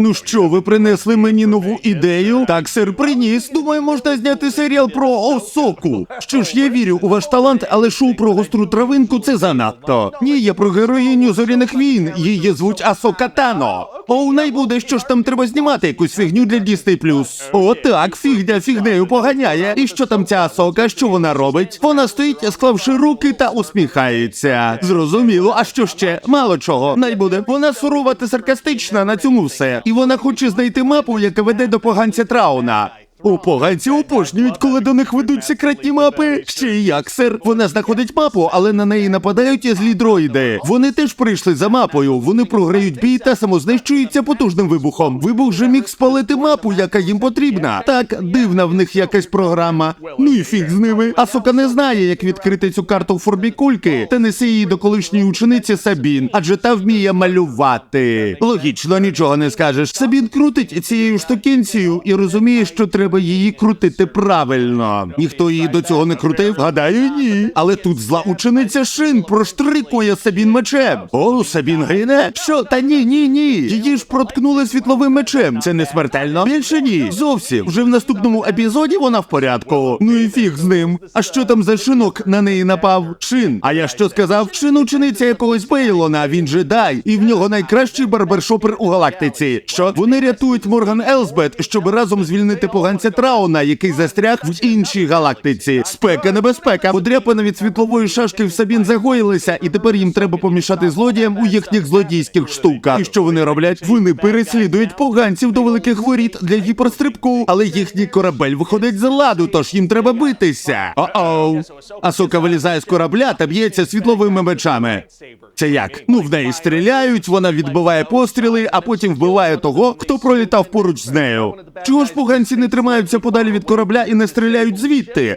Ну що, ви принесли мені нову ідею? Так, сир, приніс. Думаю, можна зняти серіал про Осоку. Що ж, я вірю у ваш талант, але шоу про гостру травинку це занадто. Ні, я про героїню зоряних війн. Її звуть Асока Тано. О, най буде, що ж там треба знімати якусь фігню для Disney+. О, так, фігня фігнею поганяє. І що там ця сока? що вона робить? Вона стоїть, склавши руки та усміхається. Зрозуміло, а що ще? Мало чого. Най буде. Вона сурова та саркастична на цьому все. І вона хоче знайти мапу, яка веде до поганця Трауна. У поганці обожнюють, коли до них ведуть секретні мапи. Ще й як, сер. Вона знаходить мапу, але на неї нападають злі дроїди. Вони теж прийшли за мапою. Вони програють бій та самознищуються потужним вибухом. Вибух же міг спалити мапу, яка їм потрібна. Так, дивна в них якась програма. Ну і фіг з ними. А сока не знає, як відкрити цю карту в формі кульки, та несе її до колишньої учениці Сабін, адже та вміє малювати. Логічно, нічого не скажеш. Сабін крутить цією штукенцією і розуміє, що треба її крутити правильно. Ніхто її до цього не крутив? Гадаю, ні. Але тут зла учениця Шин проштрикує Сабін мечем. О, Сабін гине? Що? Та ні, ні, ні. Її ж проткнули світловим мечем. Це не смертельно? Більше ні. Зовсім. Вже в наступному епізоді вона в порядку. Ну і фіг з ним. А що там за шинок на неї напав? Шин. А я що сказав? Шин учениця якогось Бейлона, він джедай, і в нього найкращий барбершопер у галактиці. Що? Вони рятують Морган Елсбет, щоб разом звільнити поганця Трауна, який застряг в іншій галактиці. Спека небезпека. Подряпина від світлової шашки в Сабін загоїлися, і тепер їм треба помішати злодіям у їхніх злодійських штуках. І що вони роблять? Вони переслідують поганців до великих воріт для гіперстрибку, але їхній корабель виходить з ладу, тож їм треба битися. О-оу. Асока вилізає з корабля та б'ється світловими мечами. Це як? Ну, в неї стріляють, вона відбиває постріли, а потім вбиває того, хто пролітав поруч з нею. Чого ж поганці не тримаються подалі від корабля і не стріляють звідти?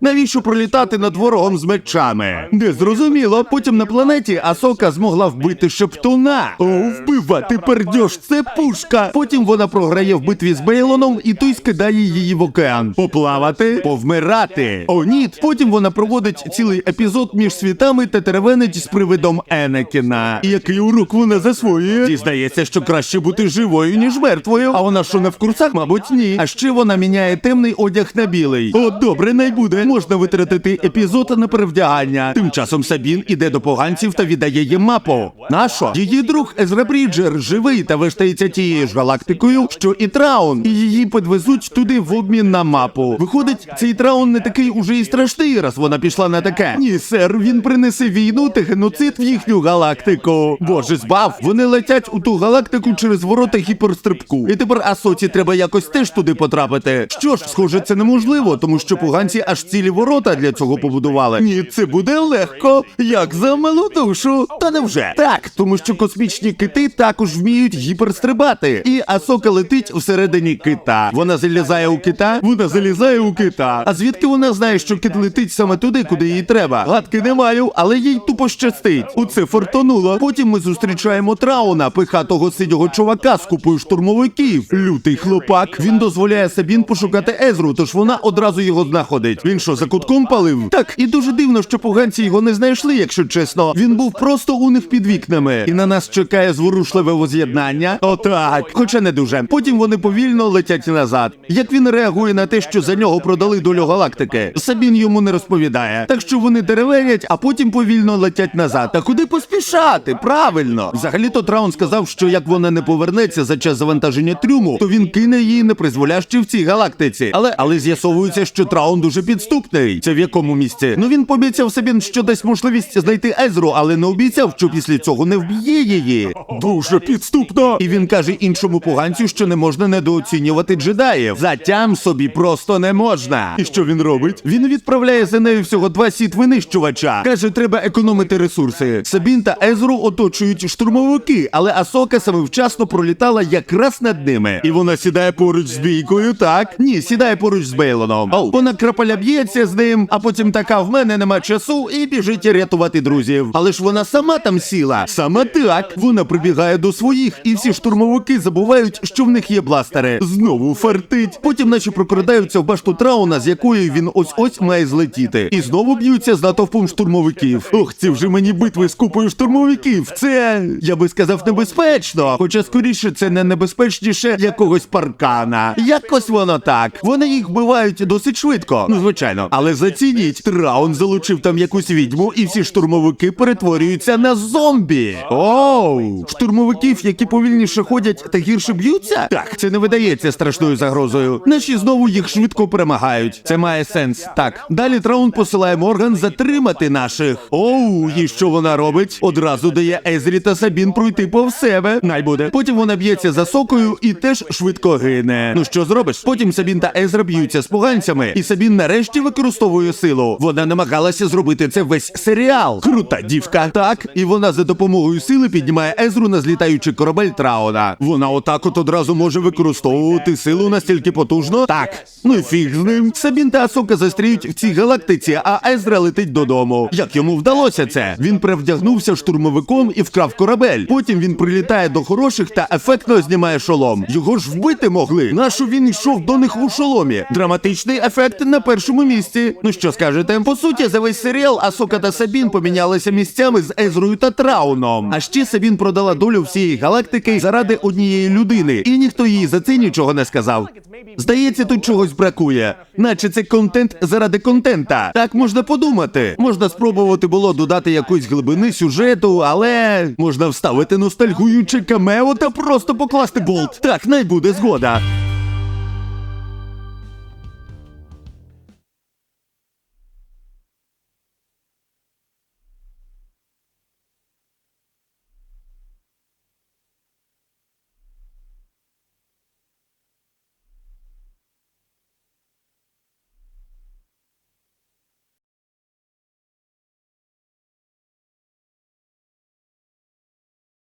Навіщо пролітати над ворогом з мечами? Не зрозуміло. Потім на планеті Асока змогла вбити шептуна. О, вбивати пердьош, це пушка. Потім вона програє в битві з Бейлоном, і той скидає її в океан. Поплавати, повмирати. О, ні. Потім вона проводить цілий епізод між світами та теревенить з привидом Енекіна. І який урок вона засвоює? Дізнається, що краще бути живою, ніж мертвою. А вона що не в курсах, мабуть, ні. А ще вона міняє темний одяг на білий. О, добре, не буде. Можна витратити епізод на перевдягання. Тим часом Сабін іде до поганців та віддає їм мапу. Нащо? Її друг Езра Бріджер живий та вештається тією ж галактикою, що і Траун, і її підвезуть туди в обмін на мапу. Виходить, цей Траун не такий уже і страшний, раз вона пішла на таке. Ні, сер, він принесе війну та геноцид в їхню галактику. Боже, збав, вони летять у ту галактику через ворота гіперстрибку. І тепер Асоці треба якось теж туди потрапити. Що ж, схоже, це неможливо, тому що поганці аж цілі ворота для цього побудували. Ні, це буде легко, як за милу душу. Та невже? Так, тому що космічні кити також вміють гіперстрибати. І Асока летить всередині кита. Вона залізає у кита, вона залізає у кита. А звідки вона знає, що кит летить саме туди, куди їй треба? Гадки не маю, але їй тупо щастить. У це фортонуло. Потім ми зустрічаємо Трауна, пихатого сидього чувака з купою штурмовиків. Лютий хлопак. Він дозволяє Сабін пошукати Езру, тож вона одразу його знаходить. Він що, за кутком палив? Так, і дуже дивно, що поганці його не знайшли, якщо чесно. Він був просто у них під вікнами. І на нас чекає зворушливе воз'єднання. Отак, хоча не дуже. Потім вони повільно летять назад. Як він реагує на те, що за нього продали долю галактики? Сабін йому не розповідає. Так що вони деревенять, а потім повільно летять назад. Та куди поспішати? Правильно. Взагалі-то Траун сказав, що як вона не повернеться за час завантаження трюму, то він кине її непризволяще в цій галактиці. Але але з'ясовується, що Траун дуже підступний. Це в якому місці? Ну він пообіцяв Сабін, що дасть можливість знайти Езру, але не обіцяв, що після цього не вб'є її. Дуже підступно. І він каже іншому поганцю, що не можна недооцінювати джедаїв. Затям собі просто не можна. І що він робить? Він відправляє за нею всього два сіт винищувача. Каже, треба економити ресурси. Сабін та Езру оточують штурмовики, але Асока саме вчасно пролітала якраз над ними. І вона сідає поруч з бійкою Асокою, так? Ні, сідає поруч з Бейлоном. Оу. Вона крапаля б'ється з ним, а потім така в мене нема часу і біжить рятувати друзів. Але ж вона сама там сіла. Саме так. Вона прибігає до своїх, і всі штурмовики забувають, що в них є бластери. Знову фартить. Потім наче прокрадаються в башту Трауна, з якої він ось ось має злетіти. І знову б'ються з натовпом штурмовиків. Ох, ці вже мені битви з купою штурмовиків. Це я би сказав небезпечно. Хоча скоріше це не небезпечніше якогось паркана. Якось воно так. Вони їх вбивають досить швидко. Ну звичайно, але зацініть, Траун залучив там якусь відьму, і всі штурмовики перетворюються на зомбі. Оу, штурмовиків, які повільніше ходять та гірше б'ються? Так, це не видається страшною загрозою. Наші знову їх швидко перемагають. Це має сенс. Так, далі Траун посилає Морган затримати наших. Оу, і що вона робить? Одразу дає Езрі та Сабін пройти повз себе. Най буде. Потім вона б'ється за сокою і теж швидко гине. Ну що зробиш? Потім Сабін та Езра б'ються з поганцями, і Сабін нарешті використовує силу. Вона намагалася зробити це весь серіал. Крута дівка. Так, і вона за допомогою сили піднімає Езру на злітаючий корабель Трауна. Вона отак от одразу може використовувати силу настільки потужно. Так, ну і фіг з ним. Сабін та Асока застріють в цій галактиці, а Езра летить додому. Як йому вдалося це? Він перевдягнувся штурмовиком і вкрав корабель. Потім він прилітає до хороших та ефектно знімає шолом. Його ж вбити могли. Нащо він йшов до них у шоломі? Драматичний ефект на першому місці. Ну що скажете? По суті, за весь серіал Асока та Сабін помінялися місцями з Езрою та Трауном. А ще Сабін продала долю всієї галактики заради однієї людини, і ніхто їй за це нічого не сказав. Здається, тут чогось бракує, наче це контент заради контента. Так можна подумати. Можна спробувати було додати якоїсь глибини сюжету, але можна вставити ностальгуюче камео та просто покласти болт. Так, най буде згода.